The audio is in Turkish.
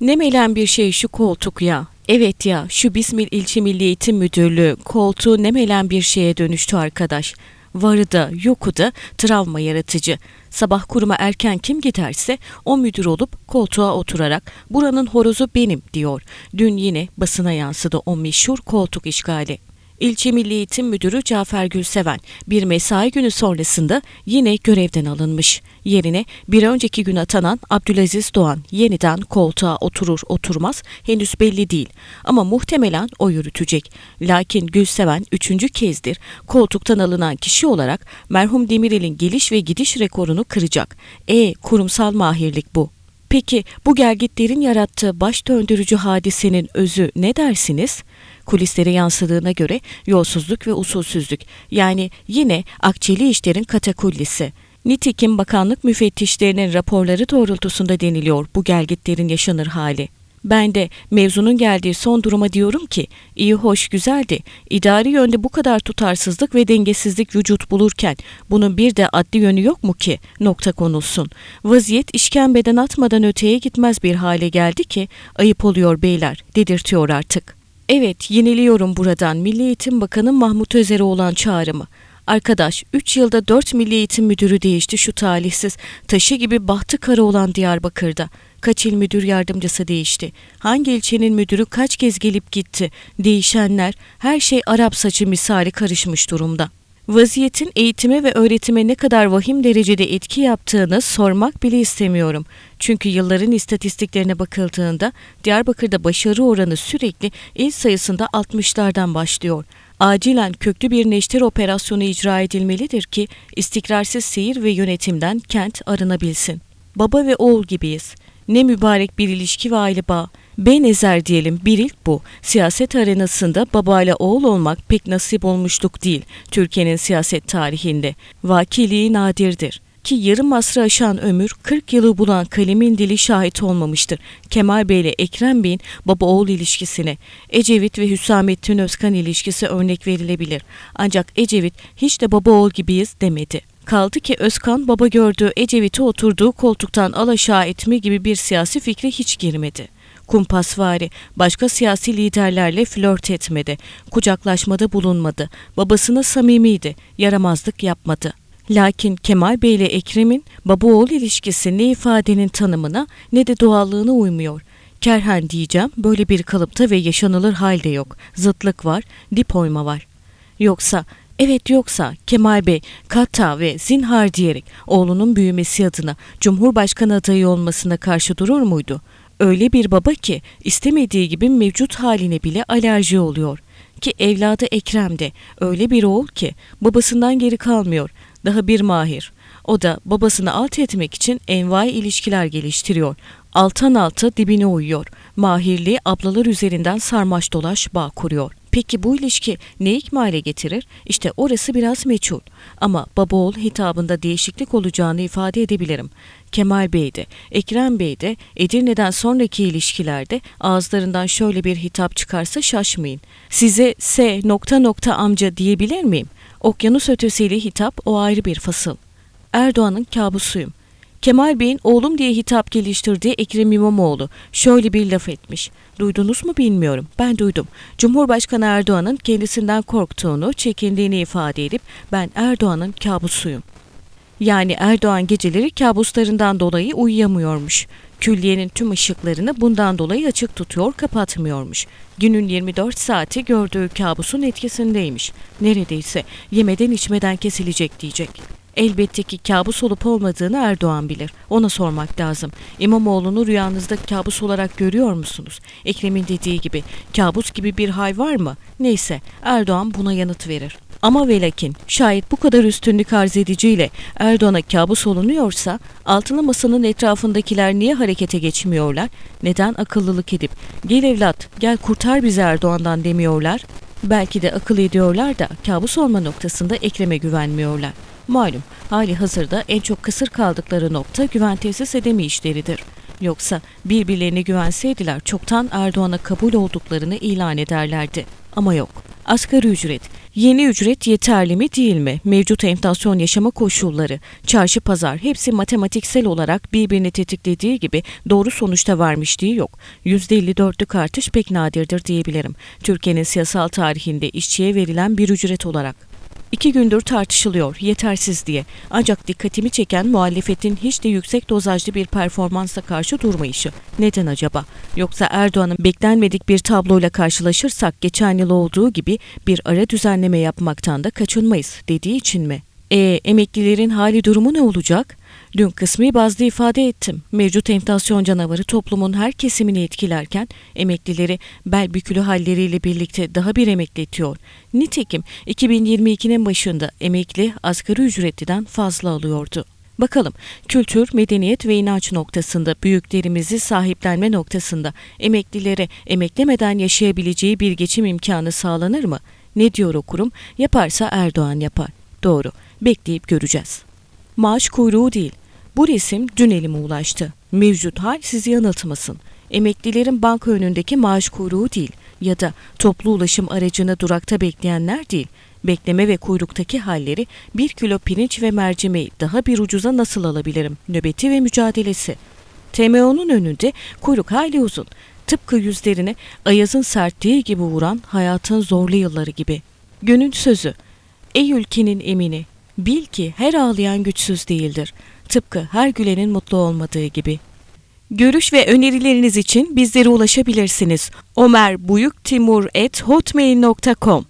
Nemelen bir şey şu koltuk ya. Evet ya şu Bismil İlçe Milli Eğitim Müdürlüğü koltuğu nemelen bir şeye dönüştü arkadaş. Varı da yoku da travma yaratıcı. Sabah kuruma erken kim giderse o müdür olup koltuğa oturarak buranın horozu benim diyor. Dün yine basına yansıdı o meşhur koltuk işgali. İlçe Milli Eğitim Müdürü Cafer Gülseven bir mesai günü sonrasında yine görevden alınmış. Yerine bir önceki gün atanan Abdülaziz Doğan yeniden koltuğa oturur oturmaz henüz belli değil ama muhtemelen o yürütecek. Lakin Gülseven üçüncü kezdir koltuktan alınan kişi olarak merhum Demirel'in geliş ve gidiş rekorunu kıracak. E kurumsal mahirlik bu. Peki bu gelgitlerin yarattığı baş döndürücü hadisenin özü ne dersiniz? Kulislere yansıdığına göre yolsuzluk ve usulsüzlük yani yine akçeli işlerin katakullisi. Nitekim bakanlık müfettişlerinin raporları doğrultusunda deniliyor bu gelgitlerin yaşanır hali. Ben de mevzunun geldiği son duruma diyorum ki iyi hoş güzeldi. İdari yönde bu kadar tutarsızlık ve dengesizlik vücut bulurken bunun bir de adli yönü yok mu ki nokta konulsun. Vaziyet işkembeden atmadan öteye gitmez bir hale geldi ki ayıp oluyor beyler dedirtiyor artık. Evet yeniliyorum buradan Milli Eğitim Bakanı Mahmut Özer'e olan çağrımı. Arkadaş 3 yılda 4 Milli Eğitim Müdürü değişti şu talihsiz. Taşı gibi bahtı kara olan Diyarbakır'da. Kaç il müdür yardımcısı değişti. Hangi ilçenin müdürü kaç kez gelip gitti. Değişenler her şey Arap saçı misali karışmış durumda. Vaziyetin eğitime ve öğretime ne kadar vahim derecede etki yaptığını sormak bile istemiyorum. Çünkü yılların istatistiklerine bakıldığında Diyarbakır'da başarı oranı sürekli il sayısında 60'lardan başlıyor. Acilen köklü bir neşter operasyonu icra edilmelidir ki istikrarsız seyir ve yönetimden kent arınabilsin. Baba ve oğul gibiyiz. Ne mübarek bir ilişki ve aile bağı. Benezer diyelim bir ilk bu. Siyaset arenasında babayla oğul olmak pek nasip olmuşluk değil Türkiye'nin siyaset tarihinde. Vakiliği nadirdir ki yarım asrı aşan ömür 40 yılı bulan kalemin dili şahit olmamıştır. Kemal Bey ile Ekrem Bey'in baba oğul ilişkisine, Ecevit ve Hüsamettin Özkan ilişkisi örnek verilebilir. Ancak Ecevit hiç de baba oğul gibiyiz demedi. Kaldı ki Özkan baba gördüğü Ecevit'i oturduğu koltuktan alaşağı etme gibi bir siyasi fikre hiç girmedi. Kumpasvari, başka siyasi liderlerle flört etmedi, kucaklaşmada bulunmadı, babasına samimiydi, yaramazlık yapmadı. Lakin Kemal Bey ile Ekrem'in baba oğul ilişkisi ne ifadenin tanımına ne de doğallığına uymuyor. Kerhen diyeceğim böyle bir kalıpta ve yaşanılır halde yok. Zıtlık var, dip oyma var. Yoksa Evet yoksa Kemal Bey kata ve zinhar diyerek oğlunun büyümesi adına Cumhurbaşkanı adayı olmasına karşı durur muydu? Öyle bir baba ki istemediği gibi mevcut haline bile alerji oluyor. Ki evladı Ekrem de öyle bir oğul ki babasından geri kalmıyor. Daha bir mahir. O da babasını alt etmek için envai ilişkiler geliştiriyor. Altan alta dibine uyuyor. Mahirliği ablalar üzerinden sarmaş dolaş bağ kuruyor. Peki bu ilişki ne ikmale getirir? İşte orası biraz meçhul. Ama baba oğul hitabında değişiklik olacağını ifade edebilirim. Kemal Bey de, Ekrem Bey de Edirne'den sonraki ilişkilerde ağızlarından şöyle bir hitap çıkarsa şaşmayın. Size S nokta nokta amca diyebilir miyim? Okyanus ötesiyle hitap o ayrı bir fasıl. Erdoğan'ın kabusuyum. Kemal Bey'in oğlum diye hitap geliştirdiği Ekrem İmamoğlu şöyle bir laf etmiş. Duydunuz mu bilmiyorum. Ben duydum. Cumhurbaşkanı Erdoğan'ın kendisinden korktuğunu, çekindiğini ifade edip ben Erdoğan'ın kabusuyum. Yani Erdoğan geceleri kabuslarından dolayı uyuyamıyormuş. Külliyenin tüm ışıklarını bundan dolayı açık tutuyor, kapatmıyormuş. Günün 24 saati gördüğü kabusun etkisindeymiş. Neredeyse yemeden içmeden kesilecek diyecek. Elbette ki kabus olup olmadığını Erdoğan bilir. Ona sormak lazım. İmamoğlu'nu rüyanızda kabus olarak görüyor musunuz? Ekrem'in dediği gibi kabus gibi bir hay var mı? Neyse Erdoğan buna yanıt verir. Ama ve lakin şayet bu kadar üstünlük arz ediciyle Erdoğan'a kabus olunuyorsa altılı masanın etrafındakiler niye harekete geçmiyorlar? Neden akıllılık edip gel evlat gel kurtar bizi Erdoğan'dan demiyorlar? Belki de akıl ediyorlar da kabus olma noktasında Ekrem'e güvenmiyorlar. Malum hali hazırda en çok kısır kaldıkları nokta güven tesis edemeyişleridir. Yoksa birbirlerine güvenseydiler çoktan Erdoğan'a kabul olduklarını ilan ederlerdi. Ama yok. Asgari ücret. Yeni ücret yeterli mi değil mi? Mevcut enflasyon yaşama koşulları, çarşı pazar hepsi matematiksel olarak birbirini tetiklediği gibi doğru sonuçta varmışlığı yok. %54'lük artış pek nadirdir diyebilirim. Türkiye'nin siyasal tarihinde işçiye verilen bir ücret olarak. İki gündür tartışılıyor yetersiz diye. Ancak dikkatimi çeken muhalefetin hiç de yüksek dozajlı bir performansa karşı durmayışı. Neden acaba? Yoksa Erdoğan'ın beklenmedik bir tabloyla karşılaşırsak geçen yıl olduğu gibi bir ara düzenleme yapmaktan da kaçınmayız dediği için mi? E emeklilerin hali durumu ne olacak? Dün kısmi bazda ifade ettim. Mevcut enflasyon canavarı toplumun her kesimini etkilerken emeklileri bel bükülü halleriyle birlikte daha bir emekletiyor. Nitekim 2022'nin başında emekli asgari ücretliden fazla alıyordu. Bakalım kültür, medeniyet ve inanç noktasında büyüklerimizi sahiplenme noktasında emeklilere emeklemeden yaşayabileceği bir geçim imkanı sağlanır mı? Ne diyor okurum? Yaparsa Erdoğan yapar. Doğru. Bekleyip göreceğiz. Maaş kuyruğu değil. Bu resim dün elime ulaştı. Mevcut hal sizi yanıltmasın. Emeklilerin banka önündeki maaş kuyruğu değil ya da toplu ulaşım aracını durakta bekleyenler değil. Bekleme ve kuyruktaki halleri bir kilo pirinç ve mercimeği daha bir ucuza nasıl alabilirim? Nöbeti ve mücadelesi. TMO'nun önünde kuyruk hayli uzun. Tıpkı yüzlerine ayazın sertliği gibi vuran hayatın zorlu yılları gibi. Günün sözü. Ey ülkenin emini, bil ki her ağlayan güçsüz değildir. Tıpkı her gülenin mutlu olmadığı gibi. Görüş ve önerileriniz için bizlere ulaşabilirsiniz. Ömer Buyuk Timur at hotmail.com